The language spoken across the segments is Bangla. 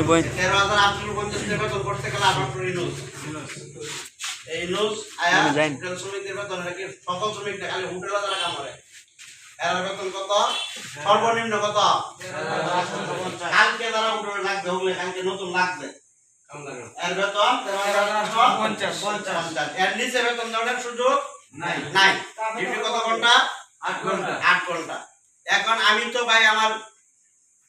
তুই বই সর্বনিম্ন কত কালকে লাগবে কালকে নতুন লাগবে এর বেতন পঞ্চাশ। পঞ্চাশ এর নিচে বেতন দেওয়ার সুযোগ নাই। নাই। কত ঘণ্টা আট ঘণ্টা আট ঘণ্টা। এখন আমি তো ভাই আমার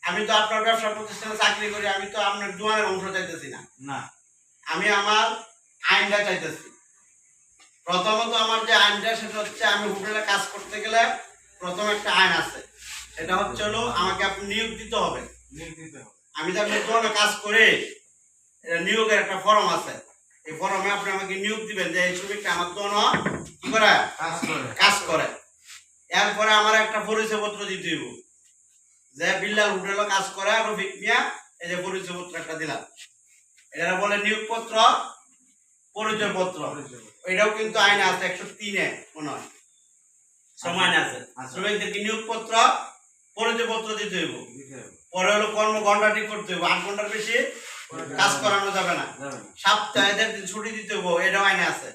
আমি তো আপনার ব্যবসা প্রতিষ্ঠানে চাকরি করি আমি তো আপনার জোয়ানের অংশ চাইতেছি না। না। আমি আমার আইনটা চাইতেছি। প্রথমত আমার যে আইনটা সেটা হচ্ছে আমি হোটেলে কাজ করতে গেলে প্রথম একটা আইন আছে। সেটা হচ্ছে হলো আমাকে আপনি নিয়োগ দিতে হবে। নিয়োগ দিতে হবে। আমি তো জোয়ানে কাজ করে এটা নিয়োগের একটা ফর্ম আছে। এই ফর্মে আপনি আমাকে নিয়োগ দিবেন যে এই শ্রমিকটা আমার জন্য কি করে? কাজ করে। কাজ করে। এরপরে আমার একটা পরিচয় পত্র দিতে হইব। যে বিল্লাল কাজ করে রফিক মিয়া এই যে পরিচয়পত্র একটা দিলাম। এটা বলে নিয়োগপত্র পরিচয়পত্র। এটাও কিন্তু আইনে আছে একশো তিনে মনে হয়। সমান আছে। শ্রমিকদেরকে নিয়োগপত্র পরিচয়পত্র দিতে হইব। পরে হলো কর্ম ঘণ্টা ঠিক করতে হইব। আট ঘণ্টার বেশি কাজ করানো যাবে না। সপ্তাহে দিন ছুটি দিতে হইব এটাও আইনে আছে।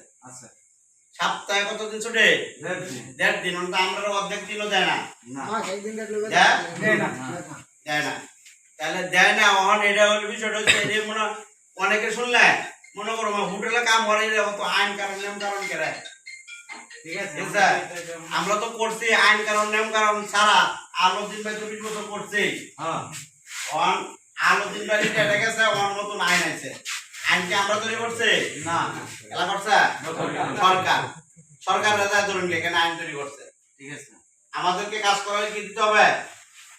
সপ্তাহে কতদিন ছুটি? দেড় দিন। দেড় দিন আমরা অর্ধেক দিনও দেয় না। দেয়? দেয় না। দেয় না তাহলে দেয় না অহন এটা হলো বিষয়টা হচ্ছে এই যে মনে অনেকে শুনলে মনে করো হোটেলে কাম করে অত আইন কারণ নিয়ম কারণ কেরে। ঠিক আছে আমরা তো করছি আইন কারণ নিয়ম কারণ ছাড়া আলো দিন ভাই চব্বিশ বছর করছি। হ্যাঁ। অন আলো দিন ভাই এটা গেছে অন নতুন আইন আছে আইন কি আমরা তৈরি করছি? না এলা করছে? সরকার। সরকার রাজা ধরুন কেন আইন তৈরি করছে। ঠিক আছে। আমাদেরকে কাজ করালে কি দিতে হবে?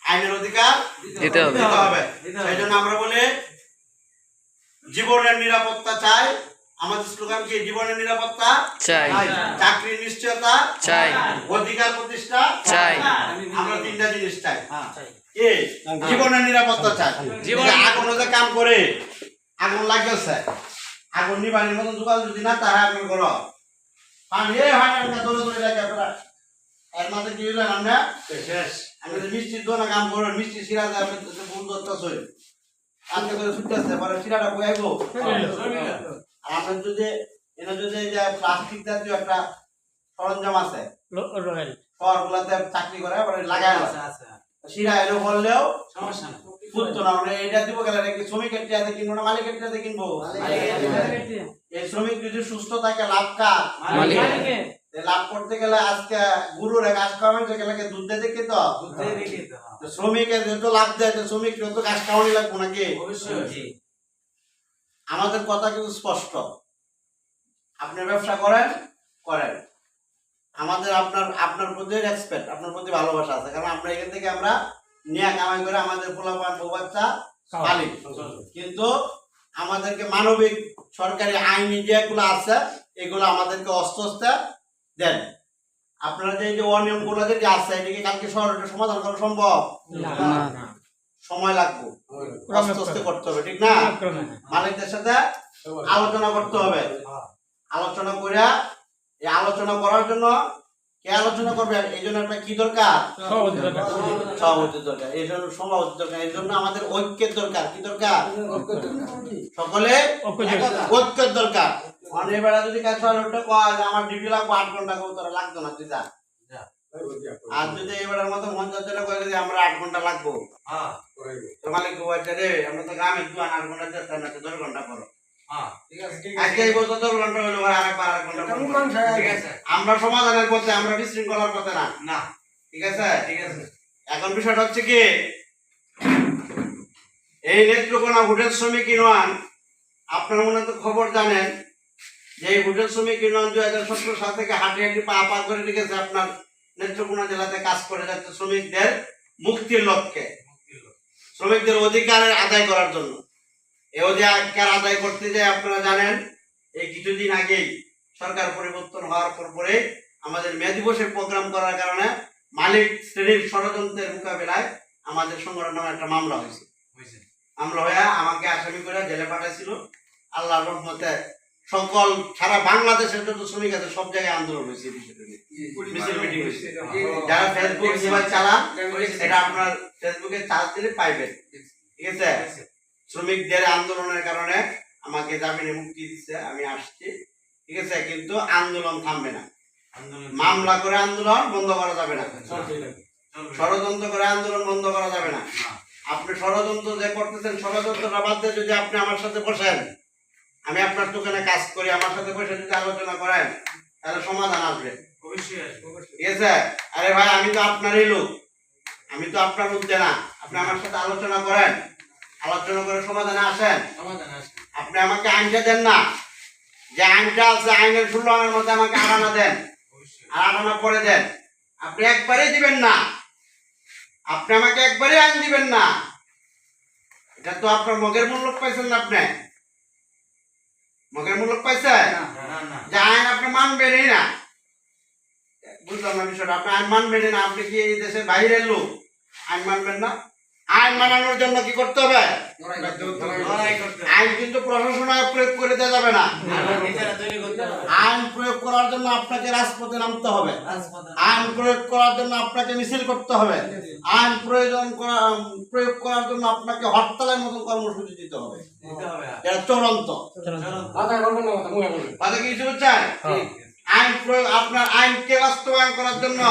আইনের অধিকার দিতে হবে। সেই জন্য আমরা বলি জীবনের নিরাপত্তা চাই। আমাদের স্লোগান কি? জীবনের নিরাপত্তা চাই। চাকরির নিশ্চয়তা চাই। অধিকার প্রতিষ্ঠা চাই। আমরা তিনটা জিনিস চাই। হ্যাঁ। কি জীবনের নিরাপত্তা চাই। জীবন- আগুন যে কাম করে আগুন লাগতেছে আগুন নিবানির মতো জোগাড় যদি না তাহলে আগুন করো পানি এ দৌড়ে দৌড়ে লাগে আপনারা এর মাঝে কি হইলেন আমরা? শেষ। আমি মিষ্টির দোকানে কাম করো মিষ্টি শিরা দেয় আমি ভুল করতেছ। আজকে করে ছুটতেছে পরে শিরাটা বই আর আপনার যদি এনে যদি যে প্লাস্টিক জাতীয় একটা সরঞ্জাম আছে শহরগুলোতে চাকরি করে লাগাই আছে আচ্ছা আচ্ছা। শিরা এনে বললেও সমস্যা ফুটতো না এটা দিব গেলে নাকি শ্রমিকের টিয়াতে কিনবো না মালিকের টিয়াতে কিনবো? এই শ্রমিক যদি সুস্থ থাকে লাভ কার? লাভ করতে গেলে আজকে গুরুর কাজ খাওয়াইতে গেলে দুধ দিতে কি তো বুঝতে দেখি তো। শ্রমিকের যত লাভ দেয় শ্রমিক যত কাজ খাওয়ানি লাগবো নাকি? অবশ্যই। আমাদের কথা কিন্তু স্পষ্ট। আপনি ব্যবসা করেন করেন। আমাদের আপনার আপনার প্রতি রেসপেক্ট আপনার প্রতি ভালোবাসা আছে। কারণ আমরা এখান থেকে আমরা নিয়ে কামাই করে আমাদের পোলাপান বউ বাচ্চা পালি। কিন্তু আমাদেরকে মানবিক সরকারি আইনি যেগুলো আছে এগুলো আমাদেরকে অস্তে অস্তে দেন। আপনারা যে এই যে অনিয়ম যে আছে এটাকে কালকে শহরে সমাধান করা সম্ভব? সময় লাগবে। আস্তে আস্তে করতে হবে ঠিক না? মালিকদের সাথে আলোচনা করতে হবে। আলোচনা করে এই আলোচনা করার জন্য কে আলোচনা করবে এই জন্য আপনার কি দরকার? সভাপতির দরকার। এই জন্য সভাপতির দরকার। এই জন্য আমাদের ঐক্যের দরকার। কি দরকার? সকলে ঐক্যের দরকার। অনেক বেলা যদি কাজ ওটা কয় আমার ডিউটি লাগবে আট ঘণ্টা করে তোরা লাগতো না তুই যা যা। আর যদি এবারের মতো মন যাচ্ছে না করে যে আমরা আট ঘণ্টা লাগবো। হ্যাঁ তো মালিক বলছে রে আমরা তো গ্রামে দু আট ঘণ্টা যেতে না দশ ঘণ্টা করো। হ্যাঁ ঠিক আছে ঠিক আজকে এই বছর দশ ঘণ্টা হলো আর আরেকবার আরেক ঘণ্টা করব। ঠিক আছে। আমরা সমাধানের পথে আমরা বিশৃঙ্খলার পথে না। না। ঠিক আছে? ঠিক আছে। এখন বিষয়টা হচ্ছে কি এই নেত্রকোনা হোটেল শ্রমিক ইউনিয়ন আপনার মনে তো খবর জানেন যে এই হোটেল শ্রমিক ইউনিয়ন দুই হাজার সতেরো সাল থেকে হাঁটি হাঁটি পা পা করে রেখেছে আপনার নেত্রকোনা জেলাতে কাজ করে যাচ্ছে শ্রমিকদের মুক্তির লক্ষ্যে। শ্রমিকদের অধিকার আদায় করার জন্য। এই অধিকার আদায় করতে যে আপনারা জানেন এই কিছুদিন আগেই সরকার পরিবর্তন হওয়ার পর পরে আমাদের মে দিবসের প্রোগ্রাম করার কারণে মালিক শ্রেণির ষড়যন্ত্রের মোকাবেলায় আমাদের সংগঠনে একটা মামলা হয়েছে। মামলা হয়ে আমাকে আসামি করে জেলে পাঠাইছিল। আল্লাহর রহমতে সকল সারা বাংলাদেশের যত শ্রমিক আছে সব জায়গায় আন্দোলন হয়েছে হয়েছে। যারা ফেসবুক সেবা চালান এটা আপনার ফেসবুকে চার্জ দিলে পাইবেন। ঠিক আছে? শ্রমিকদের আন্দোলনের কারণে আমাকে জামিনে মুক্তি দিচ্ছে আমি আসছি। ঠিক আছে কিন্তু আন্দোলন থামবে না। মামলা করে আন্দোলন বন্ধ করা যাবে না। ষড়যন্ত্র করে আন্দোলন বন্ধ করা যাবে না। আপনি ষড়যন্ত্র যে করতেছেন ষড়যন্ত্রটা বাদ দিয়ে যদি আপনি আমার সাথে বসেন আমি আপনার দোকানে কাজ করি আমার সাথে বসে যদি আলোচনা করেন তাহলে সমাধান আসবে। ঠিক আছে? আরে ভাই আমি তো আপনারই লোক। আমি তো আপনার মধ্যে না। আপনি আমার সাথে আলোচনা করেন। আলোচনা করে সমাধানে আসেন। সমাধান আসবে। আপনি আমাকে আইনটা দেন না। যে আইনটা আছে আইনের ষোলো আনার মধ্যে আমাকে আড়ানা দেন। আর আড়ানা করে দেন। আপনি একবারেই দিবেন না। আপনি আমাকে একবারেই আইন দিবেন না। এটা তো আপনার মগের মূল্য পাইছেন না আপনি। মগের মূল্য পাইছেন। যে আইন আপনি মানবেনই না। বুঝলাম না বিষয়টা। আপনি আইন মানবেনই না। আপনি কি এই দেশের বাইরের লোক? আইন মানবেন না? আইন মানানোর জন্য কি করতে হবে? লড়াই করতে হবে। আইন কিন্তু প্রশাসন প্রয়োগ করে দেওয়া যাবে না। আমরা নিজেরা তৈরি করতে হবে। আইন প্রয়োগ করার জন্য আপনাকে রাজপথে নামতে হবে। আইন প্রয়োগ করার জন্য আপনাকে মিছিল করতে হবে। আইন প্রয়োজন করা প্রয়োগ করার জন্য আপনাকে হরতালের মতন কর্মসূচি দিতে হবে। দিতে এটা চূড়ান্ত। কথা কিছু বুঝছেন আইন প্রয়োগ আপনার আইনকে বাস্তবায়ন করার জন্য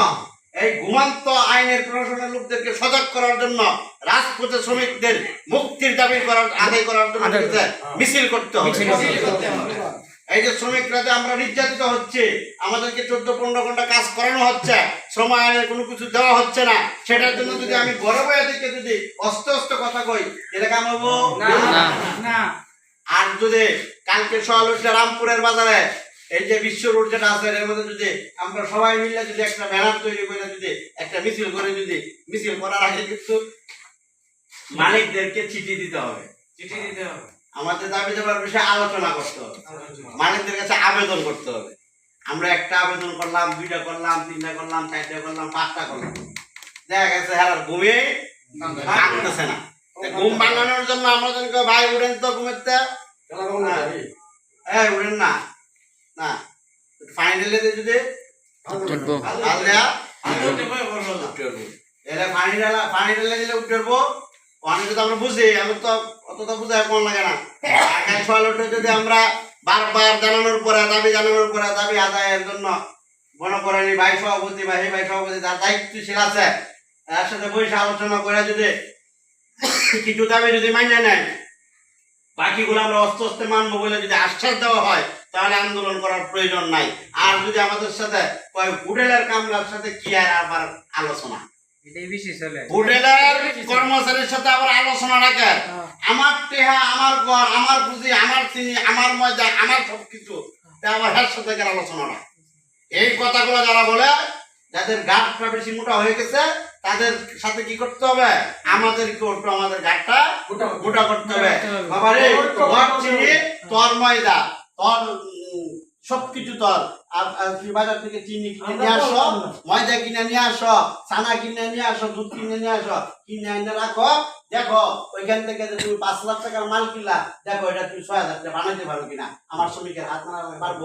এই ঘুমান্ত আইনের প্রশাসনের লোকদেরকে সজাগ করার জন্য রাজপথে শ্রমিকদের মুক্তির দাবি করার আদায় করার জন্য মিছিল করতে হবে হবে। এই যে শ্রমিকরা যে আমরা নির্যাতিত হচ্ছে আমাদেরকে চোদ্দ পনেরো ঘণ্টা কাজ করানো হচ্ছে শ্রম আইনের কোনো কিছু দেওয়া হচ্ছে না সেটার জন্য যদি আমি ঘরে বয়ে দিকে যদি অস্তে অস্তে কথা কই এটা কামাবো না, না, না। আর যদি কালকে সকাল উঠে রামপুরের বাজারে এই যে বিশ্ব রোড যেটা আছে এর মধ্যে যদি আমরা সবাই মিলে যদি একটা ব্যানার তৈরি করে যদি একটা মিছিল করে যদি মিছিল করার আগে কিন্তু মালিকদেরকে চিঠি দিতে হবে। চিঠি দিতে হবে। আমাদের দাবি দেওয়ার বিষয়ে আলোচনা করতে হবে। মালিকদের কাছে আবেদন করতে হবে। আমরা একটা আবেদন করলাম দুইটা করলাম তিনটা করলাম চারটা করলাম পাঁচটা করলাম। দেখা গেছে হ্যাঁ ঘুমে ভাঙতেছে না। ঘুম ভাঙানোর জন্য আমরা যেন ভাই উঠেন তো ঘুমেতে এই উঠেন না। না। ফাইনালে যদি। পানি ঢালা দিলে উঠবো আলোচনা করে যদি কিছু দাবি যদি মানিয়ে নেয়, বাকিগুলো আমরা অস্তে অস্তে মানবো বলে যদি আশ্বাস দেওয়া হয়, তাহলে আন্দোলন করার প্রয়োজন নাই। আর যদি আমাদের সাথে হোটেলের কামলার সাথে কি আর আবার আলোচনা? হোটেলের কর্মচারীর সাথে আবার আলোচনা রাখে আমার টেহা আমার ঘর আমার পুঁজি আমার চিনি আমার ময়দা আমার সবকিছু। তা আবার হ্যার সাথে আলোচনা না। এই কথাগুলো যারা বলে যাদের গাঁটটা বেশি মোটা হয়ে গেছে তাদের সাথে কি করতে হবে? আমাদেরকে একটু আমাদের গাঁটটা গোটা করতে হবে। বাবা রে তোর চিনি তোর ময়দা তোর সবকিছু আর। বাজার থেকে চিনি কিনে নিয়ে আসো ময়দা কিনে নিয়ে আসো চানা কিনে নিয়ে আসো দুধ কিনে নিয়ে আসো কিনে এনে রাখো। দেখো ওইখান থেকে তুমি পাঁচ লাখ টাকার মাল কিনলা দেখো এটা তুমি ছয় হাজার টাকা বানাইতে পারো কিনা। আমার শ্রমিকের হাত না পারব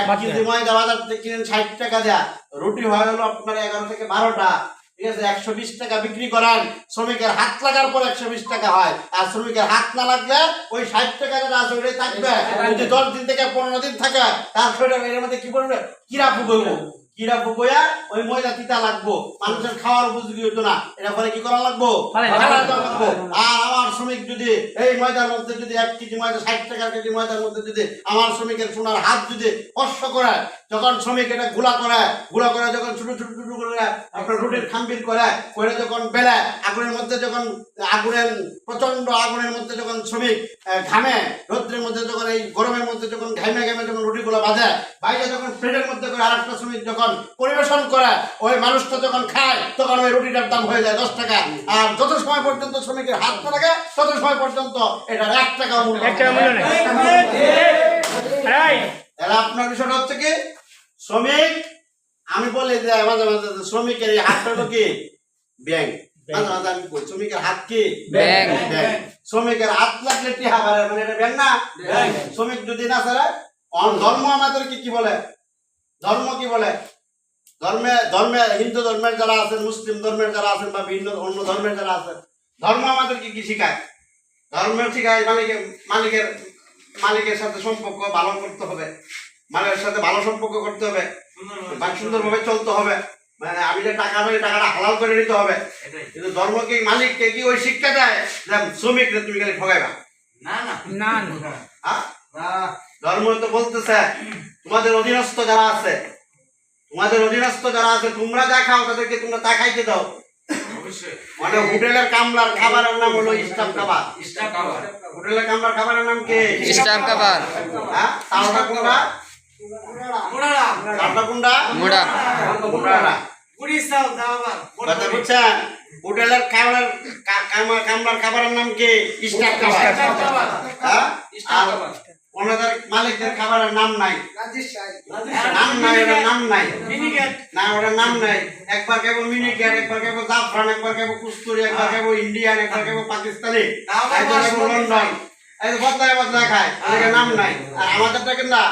এক কেজি ময়দা বাজার থেকে কিনে ষাট টাকা দেয়া। রুটি হয় হলো আপনার এগারো থেকে বারোটা। ঠিক আছে একশো বিশ টাকা বিক্রি করেন শ্রমিকের হাত লাগার পর একশো বিশ টাকা হয়। আর শ্রমিকের হাত না লাগলে ওই ষাট টাকা যেটা আছে ওটাই থাকবে। যদি দশ দিন থেকে পনেরো দিন থাকে তার এর মধ্যে কি করবে? কিরা ফুকইব কিরা ফুকইয়া ওই ময়দা তিতা লাগবো। মানুষের খাওয়ার উপযোগী হতো না। এটা পরে কি করা লাগবো? আর আমার শ্রমিক যদি এই ময়দার মধ্যে যদি এক কেজি ময়দা ষাট টাকার কেজি ময়দার মধ্যে যদি আমার শ্রমিকের সোনার হাত যদি স্পর্শ করে যখন শ্রমিক এটা গুলা করে গুলা করে যখন ছোট ছোট ছোট করে আপনার রুটির খাম্বির করে করে যখন বেলে আগুনের মধ্যে যখন আগুনের প্রচণ্ড আগুনের মধ্যে যখন শ্রমিক ঘামে রৌদ্রের মধ্যে যখন এই গরমের মধ্যে যখন ঘামে ঘামে যখন রুটিগুলো বাঁধে বাইরে যখন প্লেটের মধ্যে করে আরেকটা শ্রমিক যখন পরিবেশন করে। ওই মানুষটা যখন খায় তখন ওই রুটিটার দাম হয়ে যায় দশ টাকা। আর যত সময় পর্যন্ত শ্রমিকের হাত না লাগে তত সময় পর্যন্ত এটার এক টাকা মূল্য এক টাকা মূল্য নেই। রাইট তাহলে আপনার বিষয়টা হচ্ছে কি? শ্রমিক আমি বলি যে মাঝে মাঝে শ্রমিকের এই হাতটা হলো কি? ব্যাংক। মাঝে মাঝে আমি বলি শ্রমিকের হাত কি? ব্যাংক। শ্রমিকের হাত লাগলে টিহা বাড়ে মানে এটা ব্যাংক না? শ্রমিক যদি না ছাড়ে ধর্ম আমাদের কি কি বলে? ধর্ম কি বলে? ধর্মে ধর্মে হিন্দু ধর্মের যারা আছেন মুসলিম ধর্মের যারা আছেন বা ভিন্ন অন্য ধর্মের যারা আছেন ধর্ম আমাদের কি কি শিখায়? ধর্মের শিখায় মালিকের মালিকের মালিকের সাথে সম্পর্ক ভালো করতে হবে। মালিকের সাথে ভালো সম্পর্ক করতে হবে। বা সুন্দরভাবে চলতে হবে। মানে আমি যে টাকা পাই টাকাটা হালাল করে নিতে হবে এটাই। কিন্তু ধর্ম কি মালিককে কি ওই শিক্ষা দেয়? যে শ্রমিকরা তুমি খালি ঠগাইবা না না। না হ্যাঁ? ধর্ম তো বলতেছে তোমাদের অধীনস্থ যারা আছে তোমাদের অধীনস্থ যারা আছে তোমরা যা খাও তাদেরকে তোমরা তা খাইতে দাও মানে হোটেলের কামলার খাবারের নাম হলো স্টাফ খাবার স্টাফ খাবার হোটেলের কামলার খাবারের নাম কি? স্টাফ খাবার হ্যাঁ? তাওটা কোনটা? মুড়ারা তাওটা কোনটা? মুড়া। মুড়াটা পুরি চাল দাও কথা বুঝছেন? হোটেলের কামলার খাবারের নাম কি? স্টাফ খাবার হ্যাঁ? স্টাফ খাবার ওনাদের মালিকদের খাবারের নাম নাই। নাম নাই ওটার নাম নাই। না ওটার নাম নাই। একবার কেবল মিনিকেট একবার কেবল জাফরান একবার কেবল কুস্তুরি একবার কেবল ইন্ডিয়ান একবার কেবল পাকিস্তানি একবার কেবল লন্ডন। এই বদলায় বদলায় খায় ওদের নাম নাই। আর আমাদেরটা কেনা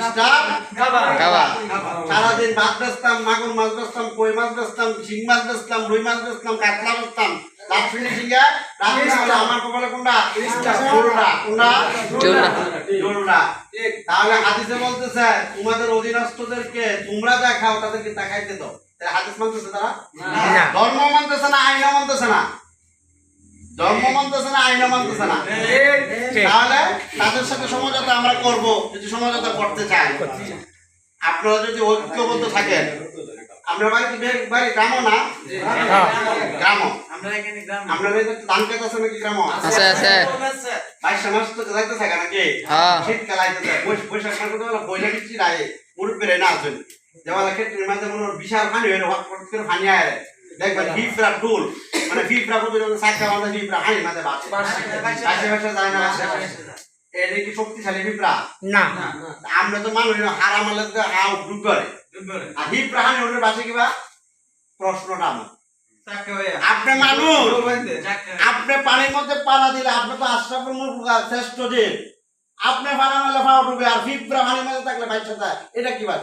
স্টাফ খাবার। খাবার। সারাদিন ভাত বেচতাম মাগুর মাছ বেচতাম কই মাছ বেচতাম শিং মাছ বেচতাম রুই মাছ বেচতাম কাতলা বেচতাম। লাভ ফিনিশিংয়ে রাত্রি আমার কপালে কোনটা? জোরটা কোনটা? জোরটা। জোরটা তাহলে হাদিসে বলতেছে তোমাদের অধীনস্থদেরকে তোমরা যা খাও তাদেরকে তা খাইতে দাও। তাহলে হাদিস মানতেছে তারা? ধর্ম মানতেছে না আইন মানতেছে না? ধর্ম মানতেছে না আইন মানতেছে না? তাহলে তাদের সাথে সমঝোতা আমরা করব যদি সমঝোতা করতে চাই আপনারা যদি ঐক্যবদ্ধ থাকেন আমরা বাড়ি বাড়ি গ্রামও না? গ্রাম। আমরা এখানে গ্রাম। আমরা এই যে ধান খেত আছে নাকি গ্রাম আছে আছে। বাইশ মাস তো যাইতে থাকে নাকি? হ্যাঁ। শীতকাল আইতে থাকে। বৈশ বৈশাখ মাসে তো বৈশাখ বৃষ্টি রায় মুরব্বীরা না আসবেন? যেমন ক্ষেত্রে মাঝে মনে হয় বিশাল পানি হয়ে হট করে পানি আয় দেখবেন ফিফরা টুল মানে ফিফরা কত যখন মাঝে ফিফরা হানি মাঝে বাসে বাসে বাসে যায়। না? এটা কি শক্তিশালী ফিফরা না। আমরা তো মানুষ হারা মালে তো হাও ডুব করে আর ফিফরা হানি বাসে কিবা প্রশ্নটা আমার আপনি মানুষ আপনি পানির মধ্যে পানা দিলে আপনি তো মুরফুকা শ্রেষ্ঠ দিন আপনি পানা মারলে পাওয়া ডুবে আর ফিফরা পানির মধ্যে থাকলে বাইশে যায় এটা কি বাদ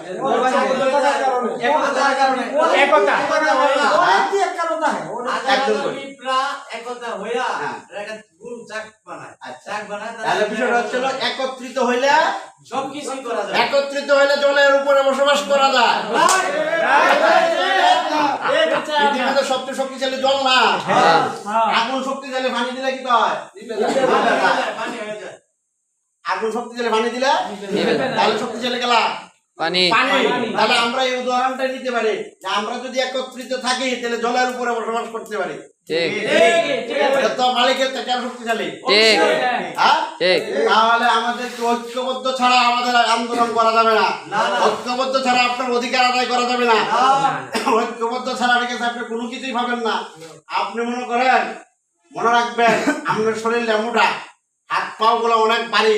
একতা একতা হইয়া চাক বানায়। আচ্ছা চাক বানায় তাহলে বিষয়টা হচ্ছে একত্রিত হইলে সব করা যায়। একত্রিত হইলে জলের উপরে বসবাস করা যায়। পৃথিবীতে সবচেয়ে শক্তিশালী জল না। হ্যাঁ। আগুন শক্তিশালী পানি দিলে কি হয়? পানি যায়। আগুন শক্তিশালী পানি দিলে? তাহলে শক্তিশালী গেলা পানি। পানি। তাহলে আমরা এই উদাহরণটা নিতে পারি। আমরা যদি একত্রিত থাকি তাহলে জলের উপরে বসবাস করতে পারি। ঠিক। এটা তো মালিকের থেকে আরও শক্তিশালী। ঠিক। হ্যাঁ। ঠিক। তাহলে আমাদের ঐক্যবদ্ধ ছাড়া আমাদের আন্দোলন করা যাবে না? না, না। ঐক্যবদ্ধ ছাড়া আপনার অধিকার আদায় করা যাবে না? ঐক্যবদ্ধ ছাড়া ঠিক আছে আপনি কোনো কিছুই পাবেন না। আপনি মনে করেন মনে রাখবেন আপনার শরীর লেমুটা হাত পাও গুলো অনেক ভারী।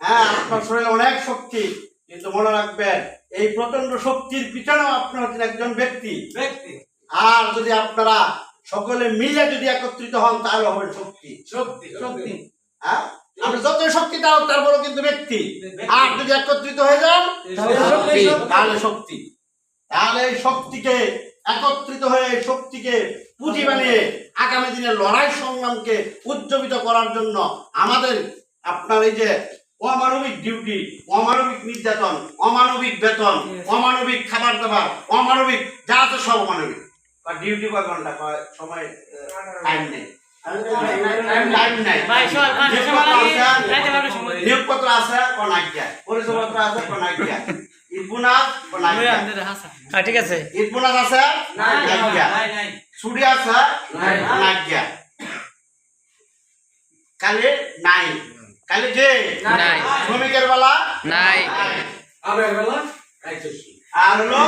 হ্যাঁ আপনার শরীরে অনেক শক্তি। কিন্তু মনে রাখবেন এই প্রচণ্ড শক্তির পিছনেও আপনি হচ্ছেন একজন ব্যক্তি। ব্যক্তি। আর যদি আপনারা সকলে মিলে যদি একত্রিত হন তাহলে হবে শক্তি। শক্তি শক্তি। হ্যাঁ? যতই শক্তি তাও তারপরও কিন্তু ব্যক্তি। আর যদি একত্রিত হয়ে যান তাহলে শক্তি। তাহলে শক্তিকে একত্রিত হয়ে শক্তিকে পুঁজি বানিয়ে আগামী দিনের লড়াই সংগ্রামকে উজ্জীবিত করার জন্য আমাদের আপনার এই যে অমানবিক ডিউটি অমানবিক নির্যাতন অমানবিক বেতন অমানবিক খাবার দাবার অমানবিক যা আছে সব অমানবিক। বা ডিউটি কয় ঘণ্টা কয় সময় টাইম নেই। টাইম নাই। ভাই সর পাঁচটা সময় লাগে রাতে বারোটার সময় নিয়োগপত্র আছে কনাকিয়া পরিচয়পত্র আছে কনাকিয়া ইপুনাথ কনাকিয়া ঠিক আছে। ইপুনাথ আছে? নাই নাই ছুটি আছে? কনাকিয়া কালি নাই। কালি যে? শ্রমিকের বেলা? নাই। আর হলো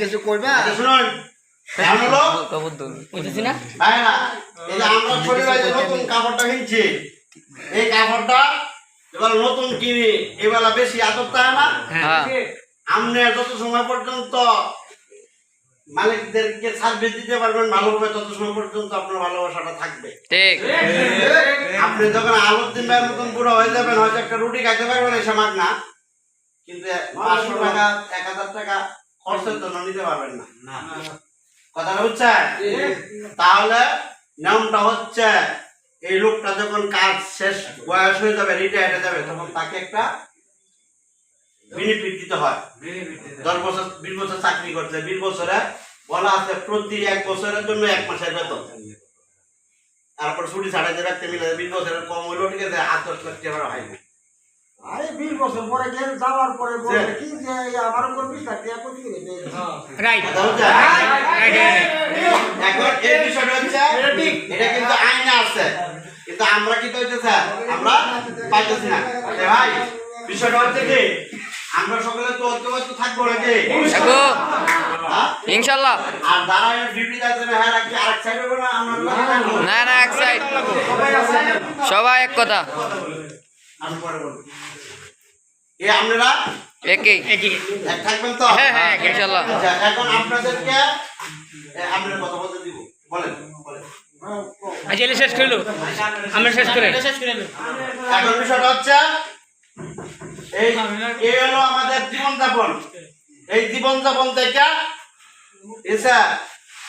কিছু করবা? আচ্ছা শুনুন। এই আমরা শরীরে যে নতুন কাপড়টা কিনছি এই কাপড়টা এবার নতুন কিনি এবেলা বেশি আদর থাকে না? হ্যাঁ। আপনি যত সময় পর্যন্ত মালিকদেরকে সার্ভিস দিতে পারবেন ভালোভাবে তত সময় পর্যন্ত আপনার ভালোবাসাটা থাকবে। ঠিক। আপনি যখন আলুদ্দিন ভাইয়ের মতন বুড়ো হয়ে যাবেন হয়তো একটা রুটি খাইতে পারবেন এসে মাগ না কিন্তু পাঁচশো টাকা এক হাজার টাকা খরচের জন্য নিতে পারবেন না। কথাটা হচ্ছে তাহলে নিয়মটা হচ্ছে এই লোকটা যখন কাজ শেষ বয়স হয়ে যাবে রিটায়ার হয়ে যাবে তখন তাকে একটা বেনিফিট দিতে হয়। দশ বছর বিশ বছর চাকরি করছে বিশ বছরে বলা আছে প্রতি এক বছরের জন্য এক মাসের বেতন। তারপর ছুটি ছাড়াইতে রাখতে মিলে বিশ বছরের কম হইল ঠিক আছে আট দশ লাখ টাকা হয় না আরে বিশ বছর পরে গেল যাওয়ার পরে বলবে কি যে আমার উপর বিশ্বাস দিয়া করতে গেছে। রাইট এখন এই বিষয়টা হচ্ছে এটা কিন্তু আইনে আছে। কিন্তু আমরা কি হইতেছে আমরা পাইতেছি না। ভাই বিষয়টা হচ্ছে কি আমরা সকলে তো ঐক্যবদ্ধ থাকব নাকি? থাকব। হ্যাঁ? ইনশাল্লাহ। আর যারা ডিউটি যাচ্ছে না হ্যাঁ রাখছি আরেক সাইড না আমরা না না এক সাইড সবাই আছে সবাই এক কথা। আমি পরে বলব। এ আপনারা? একই। এক থাকবেন তো? হ্যাঁ, হ্যাঁ, ইনশাল্লাহ আচ্ছা, এখন আপনাদেরকে কথা বলতে দিব। বলেন বলেন। আজ এলে শেষ করল। আমরা শেষ করে। এখন বিষয়টা হচ্ছে এই এই হলো আমাদের জীবনযাপন। এই জীবনযাপন থেকে এসা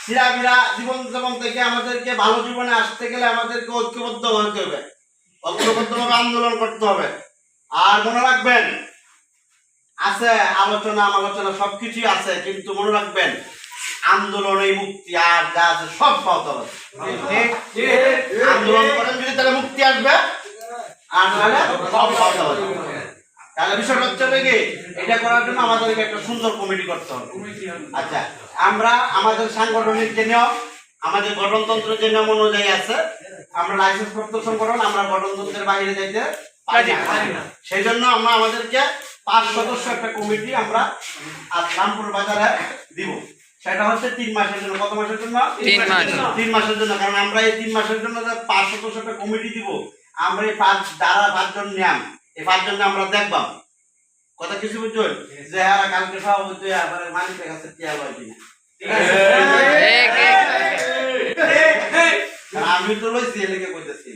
সিরাবিরা জীবনযাপন থেকে আমাদেরকে ভালো জীবনে আসতে গেলে আমাদেরকে ঐক্যবদ্ধ হতে হবে। ঐক্যবদ্ধভাবে আন্দোলন করতে হবে। আর মনে রাখবেন, আছে আলোচনা আলোচনা সবকিছুই আছে, কিন্তু মনে রাখবেন, আন্দোলনে মুক্তি আর যা আছে সব হবে। আন্দোলন করেন যদি তাহলে মুক্তি আসবে, আর সব তাহলে বিষয়টা হচ্ছে এটা করার জন্য আমাদেরকে একটা সুন্দর কমিটি করতে হবে। আচ্ছা আমরা আমাদের সাংগঠনিক যে নিয়ম, আমাদের গঠনতন্ত্রের যে নিয়ম অনুযায়ী আছে আমরা লাইসেন্স প্রাপ্ত সংগঠন আমরা গঠনতন্ত্রের বাইরে যাইতে পারি না সেই জন্য আমরা আমাদেরকে পাঁচ সদস্য একটা কমিটি আমরা আজ রামপুর বাজারে দিব। সেটা হচ্ছে তিন মাসের জন্য। কত মাসের জন্য? তিন মাসের জন্য। কারণ আমরা এই তিন মাসের জন্য পাঁচ সদস্য একটা কমিটি দিব আমরা এই পাঁচ দ্বারা পাঁচজন নিয়াম। এই পাঁচজন আমরা দেখবাম। কথা কিছু বুঝছেন? যে হ্যাঁ কালকে সভাপতি মালিকের কাছে টিয়া লয় কিনা। ঠিক আছে। আমি তো লইছি এলাকে কইতেছি।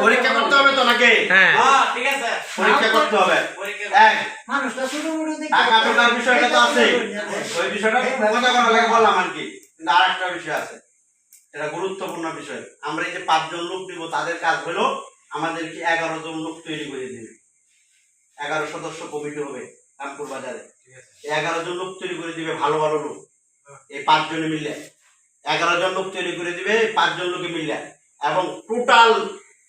পরীক্ষা করতে হবে তো নাকি? হ্যাঁ। পরীক্ষা করতে হবে। এক। মানুষটা শুধু মুড়ি দেখে টাকা টোকার বিষয়টা তো আছে ওই বিষয়টা মজা করা লাগে বললাম আর কি। কিন্তু আর একটা বিষয় আছে। এটা গুরুত্বপূর্ণ বিষয়। আমরা এই যে পাঁচজন লোক দিব তাদের কাজ হলো আমাদেরকে এগারো জন লোক তৈরি করে দিবে। এগারো সদস্য কমিটি হবে। রামপুর বাজারে। এগারো জন লোক তৈরি করে দিবে ভালো ভালো লোক। এই পাঁচজনে মিলে। এগারো জন লোক তৈরি করে দিবে এই পাঁচজন লোকে মিলে। এবং টোটাল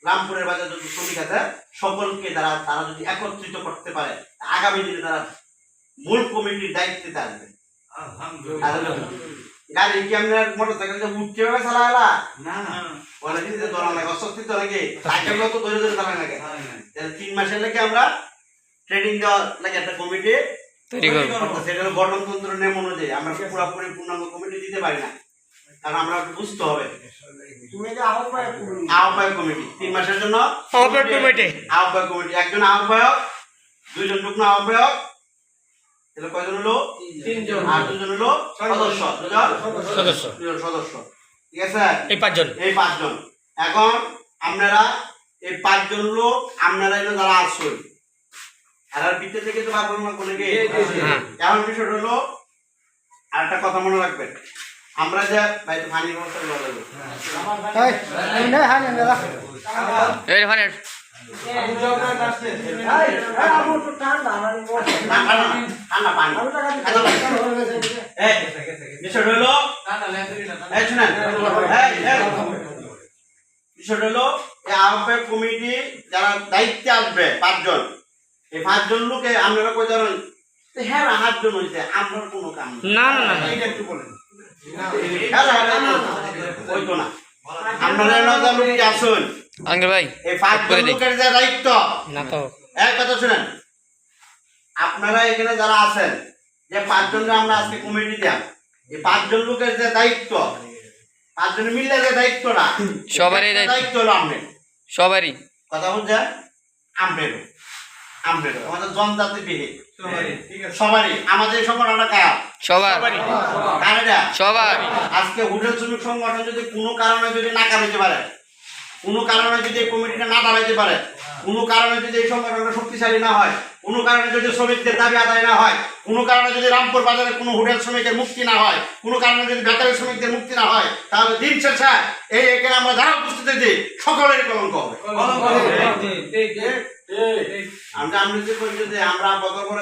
রামপুরের বাজার যত শ্রমিক আছে সকলকে তারা তারা যদি একত্রিত করতে পারে আগামী দিনে তারা মূল কমিটির দায়িত্বে থাকবে গাড়ি কি আপনার মোটর সাইকেল যে উঠতে হবে চালালা বলে দিতে ধরা লাগে? অস্বস্তি তো লাগে। সাইকেল তো ধরে ধরে চালা লাগে। তাহলে তিন মাসের লেগে আমরা ট্রেনিং দেওয়া লাগে একটা কমিটি তৈরি করব সেটা হলো গঠনতন্ত্র নিয়ম অনুযায়ী। আমরা পুরোপুরি পূর্ণাঙ্গ কমিটি দিতে পারি না। কারণ আমরা বুঝতে হবে। আহ্বায়ক কমিটি তিন মাসের জন্য আহ্বায়ক কমিটি। আহ্বায়ক কমিটি একজন আহ্বায়ক দুইজন যুগ্ম আহ্বায়ক। তাহলে কয়জন হলো? তিনজন। আর দুজন হলো সদস্য। সদস্য। দুজন সদস্য। ঠিক আছে? এই পাঁচজন। এই পাঁচজন। এখন আপনারা এই পাঁচজন লোক আপনারা যারা আসুন আর ভিতর থেকে তো কোনো হ্যাঁ। এখন বিষয়টা হলো আর একটা কথা মনে রাখবেন আমরা যে ভাই তো করে এই, বিষয়টা হলো এই শুনেন এই, এই। বিষয়টা হলো এই আহ্বায়ক কমিটি যারা দায়িত্বে আসবে পাঁচজন এই পাঁচজন লোকে আপনারা কই জানেন হ্যাঁ সাতজন হয়েছে আপনার কোনো কাম না না না এইটা একটু বলেন। আপনারা পাঁচজন এখানে যারা আছেন যে পাঁচজনকে আমরা আজকে কমিটি দিলাম এই পাঁচজন লোকের যে দায়িত্ব পাঁচজন মিললে যে দায়িত্বটা সবারই দায়িত্ব। হলো আপনার সবারই। কথা বলছেন? আমরেরও আমাদের জনজাতি বিহে সবারই। আমাদের এই সংগঠনটা কায়া সবার। কারেরা সবার। আজকে হোটেল শ্রমিক সংগঠন যদি কোনো কারণে যদি না পারে কোনো কারণে যদি কমিটিটা না দাঁড়াইতে পারে কোনো কারণে যদি এই সংগঠনটা শক্তিশালী না হয় কোনো কারণে যদি শ্রমিকদের দাবি আদায় না হয় কোনো কারণে যদি রামপুর বাজারে কোনো হোটেল শ্রমিকের মুক্তি না হয় কোনো কারণে যদি বেকারি শ্রমিকদের মুক্তি না হয় তাহলে দিন শেষে এই এখানে আমরা যারা উপস্থিতি দিই সকলেরই কলঙ্ক হবে। আমরা আমি যদি করি যদি আমরা কত করে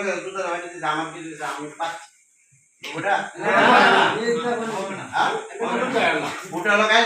আমার কি আমি পাচ্ছি ওটা? হ্যাঁ? ওটা হলো কাজ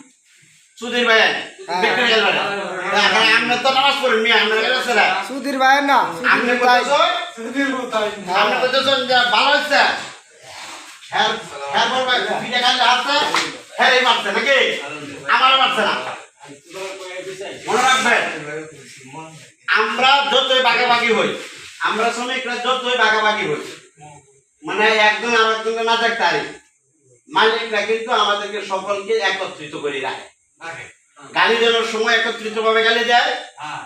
সুধীর ভাই বিক্রি গেল আমরা তো নামাজ পড়ি মি আমরা সুধীর ভাই না আপনি যে ভালো হচ্ছে হ্যাঁ হ্যাঁ বলবা পিঠে খাইলে হাতে হ্যাঁ এই মারছে নাকি? আমারও মারছে না। মনে রাখবেন আমরা যতই বাগাবাগি হই আমরা শ্রমিকরা যতই বাগাবাগি হই মানে একজন আর একজনকে না দেখতে পারি মালিকরা কিন্তু আমাদেরকে সকলকে একত্রিত করে রাখে। গালি দেওয়ার সময় একত্রিত ভাবে গালি দেয়।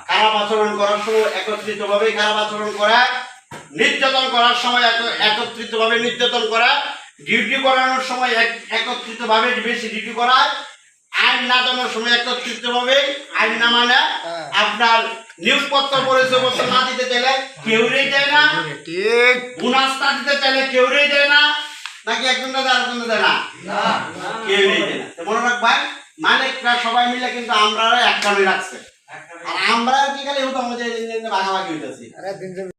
খারাপ আচরণ করার সময় একত্রিত ভাবে খারাপ আচরণ করা নির্যাতন করার সময় একত্রিত ভাবে নির্যাতন করা ডিউটি করানোর সময় একত্রিত ভাবে বেশি ডিউটি করা আইন না জানার সময় একত্রিত ভাবে আইন না মানে আপনার নিয়োগপত্র পরিচয়পত্র না দিতে চাইলে কেউরেই দেয় না। ঠিক। বোনাস দিতে চাইলে কেউরেই দেয় না। নাকি একজন দেয় আরেকজন দেয় না? কেউরেই দেয় না। মনে রাখবেন মালিকরা সবাই মিলে কিন্তু আমরা একটা রাখছে। আর আমরা কি খালি হতো আমাদের ভাগাভাগি হইতেছি।